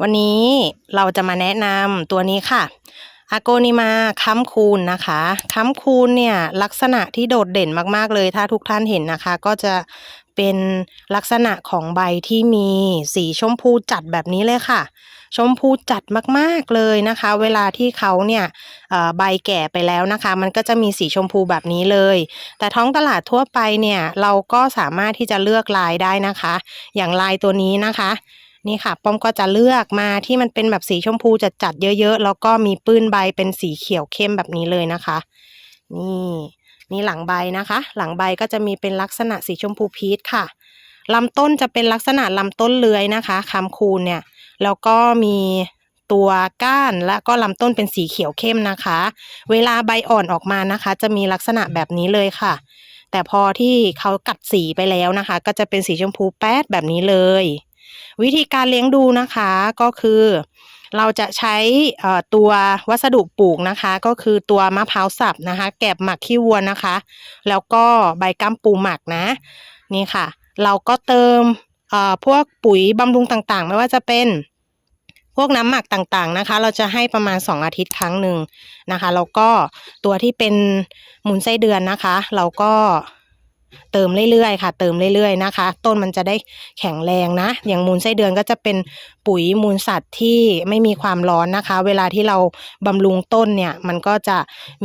วันนี้เราจะมาแนะนำตัวนี้ค่ะอ g โกนิมาค้ำคูณนะคะค้ำคูณเนี่ยลักษณะที่โดดเด่นมากๆเลย ถ้าทุกท่านเห็นนะคะ ก็จะเป็นลักษณะของใบที่มีสีชมพูจัดแบบนี้เลยค่ะ ชมพูจัดมากๆเลยนะคะ เวลาที่เขาเนี่ยใบแก่ไปแล้วนะคะ มันก็จะมีสีชมพูแบบนี้เลย แต่ท้องตลาดทั่วไปเนี่ยเราก็สามารถที่จะเลือกลายได้นะคะ อย่างลายตัวนี้นะคะ นี่ค่ะ ป้อมก็จะเลือกมาที่มันเป็นแบบสีชมพูจัดๆเยอะๆ แล้วก็มีปื้นใบเป็นสีเขียวเข้มแบบนี้เลยนะคะ นี่นี่หลังใบนะคะ หลังใบก็จะมีเป็นลักษณะสีชมพูพีชค่ะลำต้นจะเป็นลักษณะลำต้นเลื้อยนะคะคำคูณเนี่ยแล้วก็มีตัวก้านและก็ลำต้นเป็นสีเขียวเข้มนะคะ เวลาใบอ่อนออกมานะคะ จะมีลักษณะแบบนี้เลยค่ะ แต่พอที่เขากัดสีไปแล้วนะคะ ก็จะเป็นสีชมพูแป๊ดแบบนี้เลย วิธีการเลี้ยงดูนะคะก็คือเราจะใช้ตัววัสดุปลูกนะคะ ก็คือตัวมะพร้าวสับนะคะ แกบหมักขี้วัวนะคะ แล้วก็ใบกัมปูหมักนะนี่ค่ะ เราก็เติมพวกปุ๋ยบำรุงต่างๆ ไม่ว่าจะเป็นพวกน้ำหมักต่างๆนะคะ เราจะให้ประมาณ 2 อาทิตย์ครั้งหนึ่งนะคะแล้วก็ตัวที่เป็นหมุนไส้เดือนนะคะ เราก็ เติมเรื่อยๆค่ะ เติมเรื่อยๆนะคะ ต้นมันจะได้แข็งแรงนะ อย่างมูลไส้เดือนก็จะเป็นปุ๋ยมูลสัตว์ที่ไม่มีความร้อนนะคะ เวลาที่เราบำรุงต้นเนี่ยมันก็จะ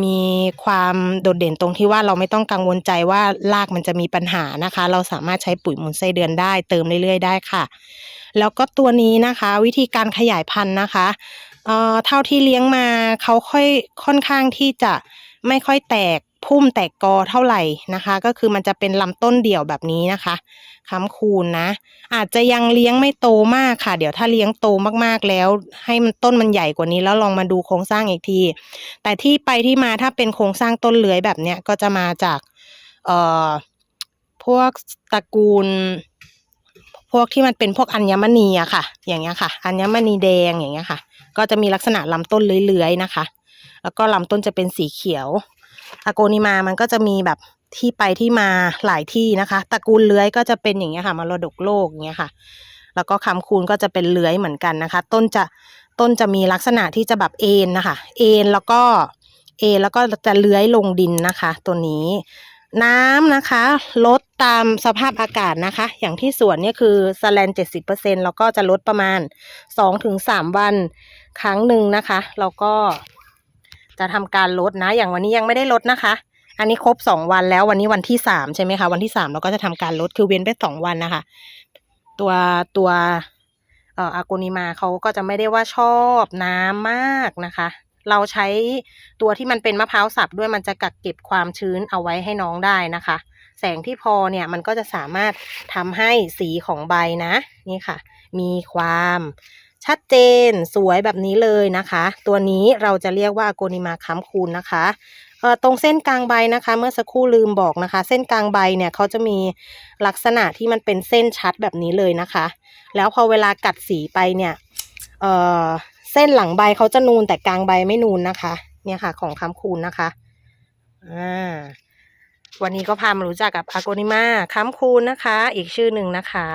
มีความโดดเด่นตรงที่ว่าเราไม่ต้องกังวลใจว่ารากมันจะมีปัญหานะคะ เราสามารถใช้ปุ๋ยมูลไส้เดือนได้ เติมเรื่อยๆ ได้ค่ะ แล้วก็ตัวนี้นะคะ วิธีการขยายพันธุ์นะคะเอ่อเท่าที่เลี้ยงมาเขาค่อยค่อนข้างที่จะไม่ค่อยแตก พุ่มแตกกอเท่าไหร่นะคะ ก็คือมันจะเป็นลำต้นเดี่ยวแบบนี้นะคะค้ำคูณนะ อาจจะยังเลี้ยงไม่โตมากค่ะ เดี๋ยวถ้าเลี้ยงโตมากๆแล้ว ให้มันต้นมันใหญ่กว่านี้แล้วลองมาดูโครงสร้างอีกที แต่ที่ไปที่มาถ้าเป็นโครงสร้างต้นเลื้อยแบบเนี้ยก็จะมาจากเอ่อพวกตระกูล พวกที่มันเป็นพวกอัญมณีอะค่ะ อย่างเงี้ยค่ะ อัญมณีแดงอย่างเงี้ยค่ะ ก็จะมีลักษณะลำต้นเลื้อยๆนะคะ แล้วก็ลำต้นจะเป็นสีเขียว อโกนิมา มันก็จะมีแบบที่ไปที่มาหลายที่นะคะตระกูลเลื้อยก็จะเป็นอย่างเงี้ยค่ะมรดกโลกอย่างเงี้ยค่ะ แล้วก็คำคูณก็จะเป็นเลื้อยเหมือนกันนะคะ ต้นจะต้นจะมีลักษณะที่จะแบบเอ็นนะคะเอ็นแล้วก็เอ็นแล้วก็จะเลื้อยลงดินนะคะ ตัวนี้น้ำนะคะ ลดตามสภาพอากาศนะคะ อย่างที่สวนเนี่ยคือสแลนเจ็ดสิบเปอร์เซ็นแล้วก็จะลดประมาณสองถึงสามวันครั้งหนึ่งนะคะ แล้วก็ จะทำการลดนะ อย่างวันนี้ยังไม่ได้ลดนะคะ อันนี้ครบสองวันแล้ววันนี้วันที่สามใช่ไหมคะวันที่สามเราก็จะทำการลดคือเว้นไปสองวันนะคะ ตัวตัวเอ่ออากูนิมาเขาก็จะไม่ได้ว่าชอบน้ำมากนะคะ เราใช้ตัวที่มันเป็นมะพร้าวสับด้วยมันจะกักเก็บความชื้นเอาไว้ให้น้องได้นะคะ แสงที่พอเนี่ยมันก็จะสามารถทำให้สีของใบนะ นี่ค่ะ มีความ ชัดเจนสวยแบบนี้เลยนะคะ ตัวนี้เราจะเรียกว่าโกนิมาค้ำคูณนะคะตรงเส้นกลางใบนะคะ เมื่อสักครู่ลืมบอกนะคะ เส้นกลางใบเนี่ยเขาจะมีลักษณะที่มันเป็นเส้นชัดแบบนี้เลยนะคะ แล้วพอเวลากัดสีไปเนี่ยเเส้นหลังใบเขาจะนูนแต่กลางใบไม่นูนนะคะ เนี่ยค่ะ ของค้ำคูณนะคะอ่าวันนี้ก็พามารู้จักกับอาโกนิมาค้ำคูณนะคะ อีกชื่อหนึ่งนะคะ